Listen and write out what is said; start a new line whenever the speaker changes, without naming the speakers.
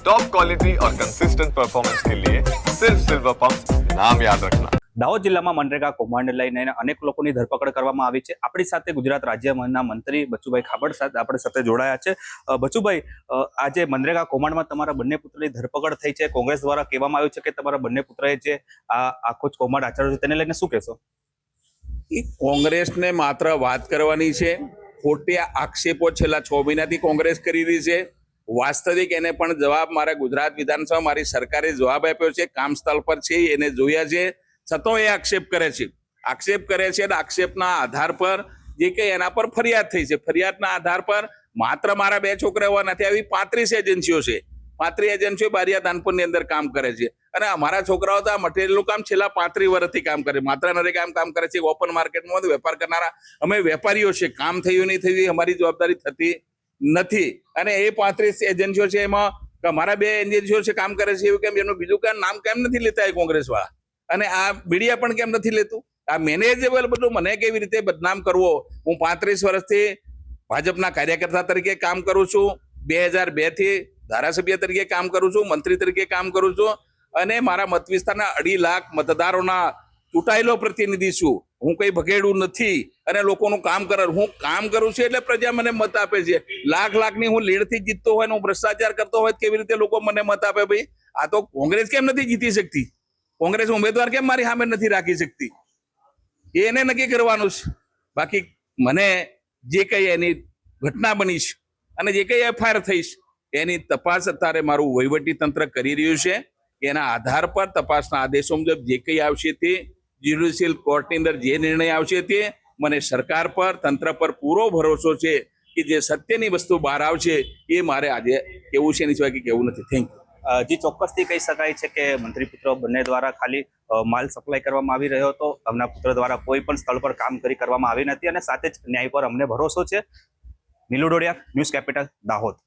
Top quality और consistent performance के लिए सिर्फ सिल्वर पंप नाम याद रखना
દાહોદ જિલ્લામાં મનરેગા કૌભાંડ લઈને અનેક લોકોની ધરપકડ કરવામાં આવી છે આપણી સાથે ગુજરાત રાજ્યના મંત્રી બચુભાઈ ખાબડ સાથે આપણી સાથે જોડાયા છે અ, બચુભાઈ અ, આજે મનરેગા કૌભાંડમાં તમારા બંને પુત્રની ધરપકડ થઈ છે કોંગ્રેસ દ્વારા કહેવામાં આવ્યું છે કે તમારા બંને પુત્રએ જે આ આખો જ કૌભાંડ આચર્યો છે તેને લઈને શું કહેશો
એ કોંગ્રેસને માત્ર વાત કરવાની છે ખોટી આક્ષેપો છેલ્લા છ મહિનાથી કોંગ્રેસ કરી રહી છે વાસ્તવિક એને પણ જવાબ મારા ગુજરાત વિધાનસભા મારી સરકારે જવાબ આપ્યો છે, કામ સ્થળ પર છે, એને જોયા છે. છતાં એ આક્ષેપ કરે છે. આક્ષેપ કરે છે અને આક્ષેપના આધાર પર જે કંઈ એના પર ફરિયાદ થઈ છે, ફરિયાદના આધાર પર માત્ર મારા બે છોકરા હોવા નથી આવી, પાંત્રીસ એજન્સીઓ છે. પાંત્રીસ એજન્સીઓ બારિયા દાનપુરની અંદર કામ કરે છે. અને અમારા છોકરાઓ તો આ મટીરિયલનું કામ છેલ્લા પાંત્રીસ વર્ષથી કામ કરે માત્ર નરે કામ કામ કરે છે. ઓપન માર્કેટમાં વેપાર કરનારા. અમે વેપારીઓ છે કામ થયું નહીં થયું અમારી જવાબદારી થતી નથી. અને એ પાંત્રીસ એજન્સીઓ છે એમાં મારા બે એજન્સીઓ છે કામ કરે છે એવું કેમ? એનું બીજું કામ, નામ કેમ નથી લેતા એ કોંગ્રેસ વાળા અને આ મીડિયા પણ કેમ નથી લેતું? આ મેનેજેબલ બધું મને કેવી રીતે બદનામ કરવો? હું પાંત્રીસ વર્ષથી ભાજપના કાર્યકર્તા તરીકે કામ કરું છું. બે હજાર બેથી ધારાસભ્ય તરીકે કામ કરું છું, મંત્રી તરીકે કામ કરું છું. અને મારા મત વિસ્તારના અઢી લાખ મતદારોના ચૂંટાયેલો પ્રતિનિધિ છું. હું કઈ ભગેડું નથી અને લોકોનું કામ કર, હું કામ કરું છું એટલે પ્રજા મને મત આપે છે. લાખ લાખની હું લીડથી જીતતો હોય હું ભ્રષ્ટાચાર કરતો હોય કેવી રીતે લોકો મને મત આપે ભાઈ? આ તો કોંગ્રેસ કેમ નથી જીતી શકતી? કોંગ્રેસ ઉમેદવાર કેમ મારી સામે નથી રાખી શકતી? એને નક્કી કરવાનું છે. બાકી મને જે કઈ એની ઘટના બની છે અને જે કઈ એફઆઈઆર થઈ છે, એની તપાસ અત્યારે મારું વહીવટી તંત્ર કરી રહ્યું છે. એના આધાર પર તપાસના આદેશો મુજબ જે કઈ આવશે તે જ્યુડિશિયલ કોર્ટની અંદર જે નિર્ણય આવશે તે મને સરકાર પર, તંત્ર પર પૂરો ભરોસો છે કે જે સત્યની વસ્તુ બહાર આવશે એ મારે આજે કેવું છે, એની સિવાય કે કેવું નથી. થેન્ક યુ
જે, ચોક્કસથી કહી શકાય છે કે મંત્રી પુત્ર બંને દ્વારા ખાલી માલ સપ્લાય કરવામાં આવી રહ્યો હતો. અમના પુત્ર દ્વારા કોઈ પણ સ્થળ પર કામ કરી કરવામાં આવી નથી અને સાથે જ ન્યાય પર અમને ભરોસો છે. Neelu news capital, Dahod.